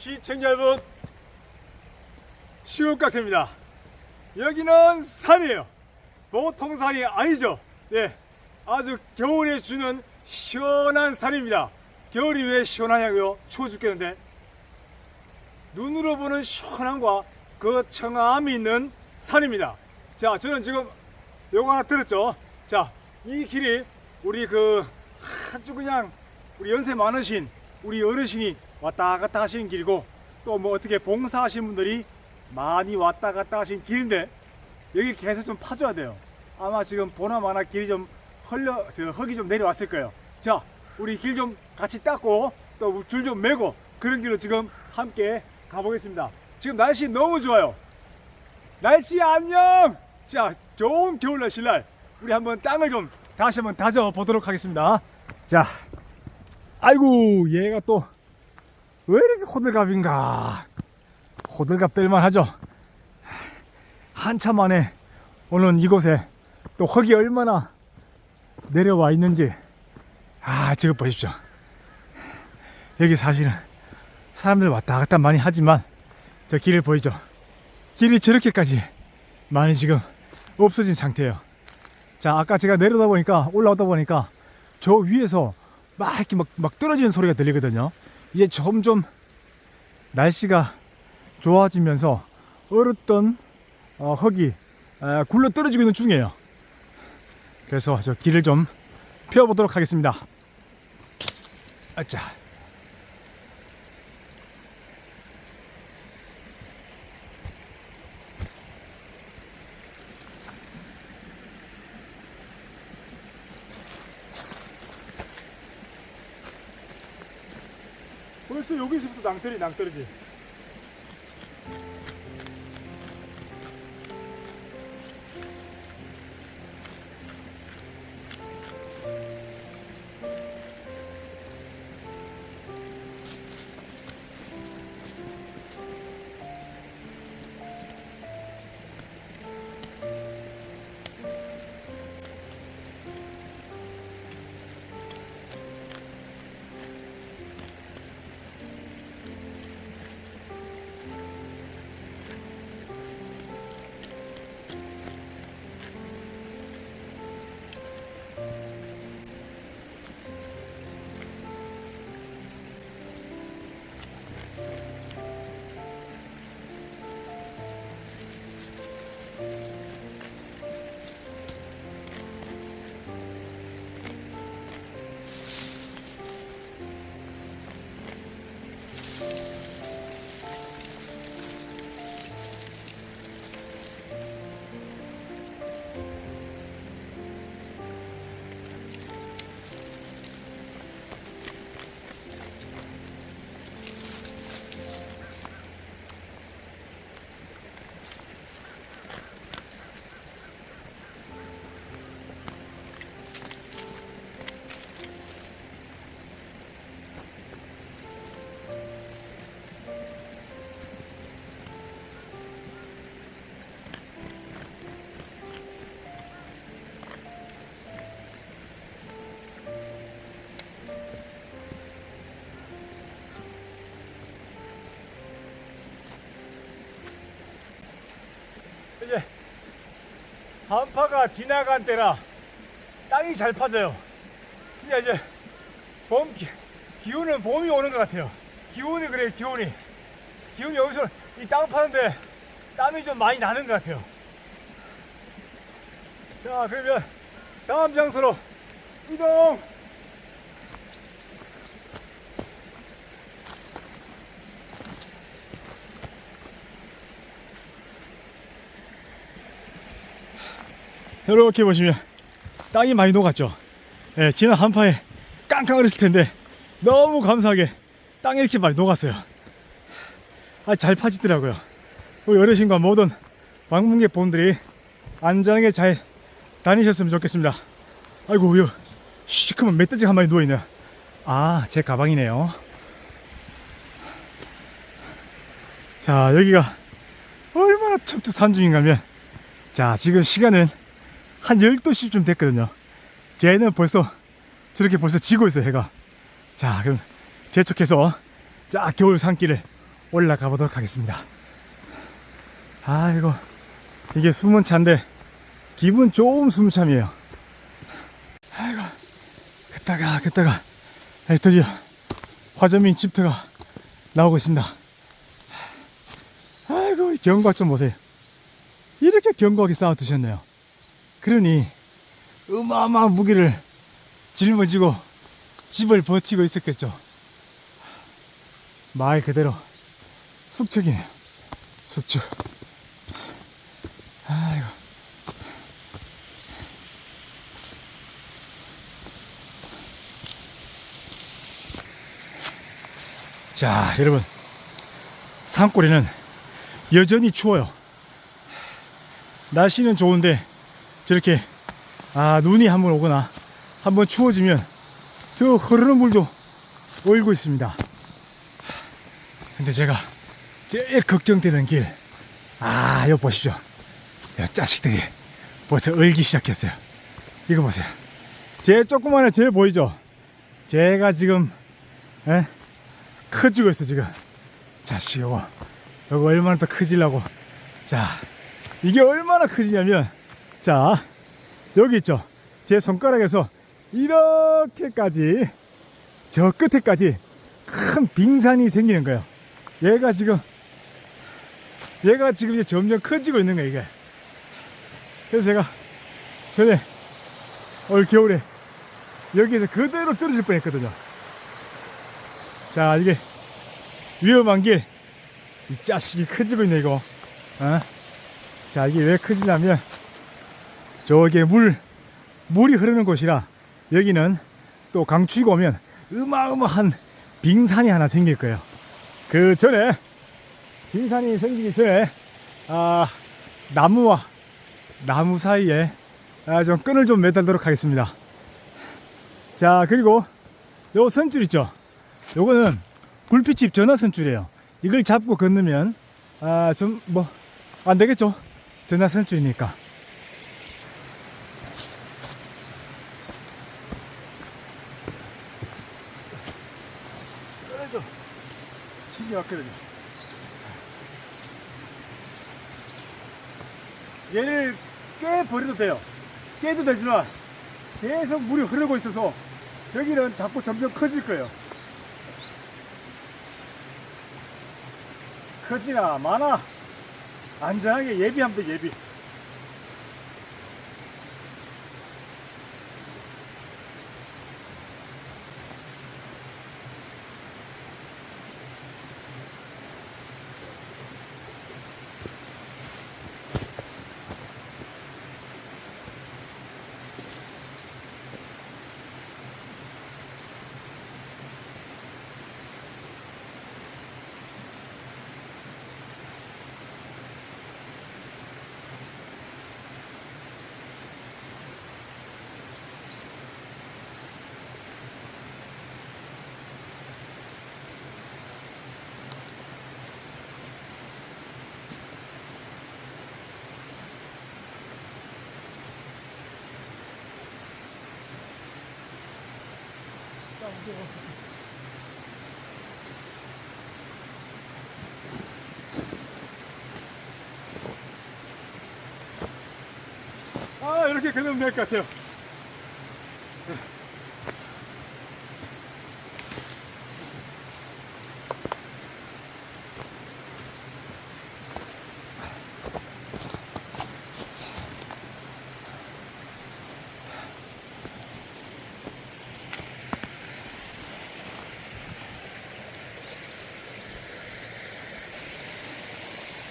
시청자 여러분 시골카세입니다. 여기는 산이에요. 보통 산이 아니죠. 예 아주 겨울에 주는 시원한 산입니다. 겨울이 왜 시원하냐고요? 추워 죽겠는데. 눈으로 보는 시원함과 그 청아함이 있는 산입니다. 자 저는 지금 요거 하나 들었죠. 자이 길이 우리 그 아주 그냥 우리 연세 많으신 우리 어르신이 왔다 갔다 하시는 길이고 또 뭐 어떻게 봉사하신 분들이 많이 왔다 갔다 하신 길인데 여기 계속 좀 파줘야 돼요. 아마 지금 보나마나 길이 좀 흘려 저 흙이 좀 내려왔을 거예요. 자, 우리 길 좀 같이 닦고 또 줄 좀 메고 그런 길로 지금 함께 가보겠습니다. 지금 날씨 너무 좋아요. 날씨 안녕. 자, 좋은 겨울 날씨 날 우리 한번 땅을 좀 다시 한번 다져 보도록 하겠습니다. 자, 아이고 얘가 또 왜 이렇게 호들갑인가? 호들갑 될만 하죠? 한참 만에 오는 이곳에 또 흙이 얼마나 내려와 있는지. 아 저거 보십시오. 여기 사실은 사람들 왔다 갔다 많이 하지만 저 길을 보이죠? 길이 저렇게까지 많이 지금 없어진 상태예요. 자 아까 제가 내려다 보니까 올라오다 보니까 저 위에서 막 이렇게 막, 막 떨어지는 소리가 들리거든요. 이제 점점 날씨가 좋아지면서 얼었던 어, 흙이 에, 굴러 떨어지고 있는 중이에요. 그래서 저 길을 좀 펴보도록 하겠습니다. 아자. 벌써 여기서부터 낭떠리 낭떠리지. 한파가 지나간 때라 땅이 잘 파져요. 진짜 이제 봄 기, 기운은 봄이 오는 것 같아요. 기운이 그래요, 기운이. 기운이 여기서 이 땅 파는데 땀이 좀 많이 나는 것 같아요. 자, 그러면 다음 장소로 이동! 이렇게 보시면 땅이 많이 녹았죠. 예, 지난 한파에 깡깡 얼었을 텐데 너무 감사하게 땅이 이렇게 많이 녹았어요. 아, 잘 파지더라고요. 우리 어르신과 모든 방문객 분들이 안전하게 잘 다니셨으면 좋겠습니다. 아이고, 요 시커먼 멧돼지가 한 마리 누워있네요. 아, 제 가방이네요. 자, 여기가 얼마나 첩첩 산중인가면, 자, 지금 시간은 한 12시쯤 됐거든요. 쟤는 벌써 저렇게 벌써 지고 있어요, 해가. 자, 그럼 재촉해서 자, 겨울 산길을 올라가 보도록 하겠습니다. 아이고, 이게 숨은 차인데, 기분 좋은 숨은 참이에요. 아이고, 그따가, 그따가, 드디어 화점인 집터가 나오고 있습니다. 아이고, 이 경과 좀 보세요. 이렇게 견고하게 쌓아 두셨네요. 그러니, 어마어마한 무게를 짊어지고 집을 버티고 있었겠죠. 말 그대로 숙적이네요. 숙적. 아이고. 자, 여러분. 산골에는 여전히 추워요. 날씨는 좋은데 저렇게 아 눈이 한번 오거나 한번 추워지면 저 흐르는 물도 얼고 있습니다. 근데 제가 제일 걱정되는 길, 아, 이거 보십시오. 야, 자식들이 벌써 얼기 시작했어요. 이거 보세요. 제 조그마한 제 보이죠? 제가 지금, 에? 커지고 있어, 지금. 자식, 요거, 요거 얼마나 더 커지려고. 자, 이게 얼마나 커지냐면, 자, 여기 있죠? 제 손가락에서 이렇게까지, 저 끝에까지 큰 빙산이 생기는 거예요. 얘가 지금 얘가 지금 이제 점점 커지고 있는 거야 이게 그래서 제가 전에 올 겨울에 여기에서 그대로 떨어질 뻔 했거든요 자 이게 위험한 게 이 자식이 커지고 있네 이거 어? 자 이게 왜 커지냐면 저게 물 물이 흐르는 곳이라 여기는 또 강추위가 오면 어마어마한 빙산이 하나 생길 거예요 그 전에 빙산이 생기기 전에 아, 나무와 나무 사이에 아, 좀 끈을 좀 매달도록 하겠습니다. 자 그리고 요 선줄 있죠? 요거는 굴빛집 전화 선줄이에요. 이걸 잡고 건너면 아, 좀 뭐 안 되겠죠? 전화 선줄이니까. 꺼내줘. 신기 왔거든요. 얘를 깨버려도 돼요. 깨도 되지만 계속 물이 흐르고 있어서 여기는 자꾸 점점 커질 거예요. 커지나 마나 안전하게 예비합니다 예비. 아 이렇게 그러면 될 것 같아요.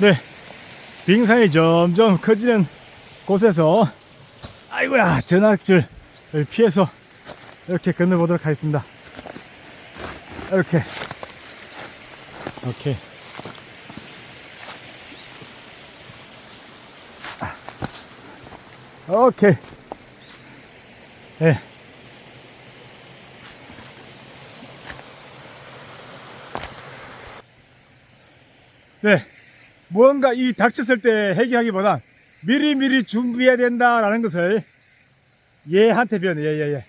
네, 빙산이 점점 커지는 곳에서 아이고야 전학줄을 피해서 이렇게 건너보도록 하겠습니다. 이렇게 오케이 아, 오케이 예. 네. 무언가 이 닥쳤을 때 해결하기보단 미리미리 준비해야 된다라는 것을 얘한테 배웠네, 예, 예, 예.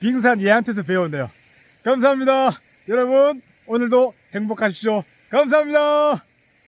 빙산 얘한테서 배웠네요. 감사합니다. 여러분, 오늘도 행복하십시오. 감사합니다.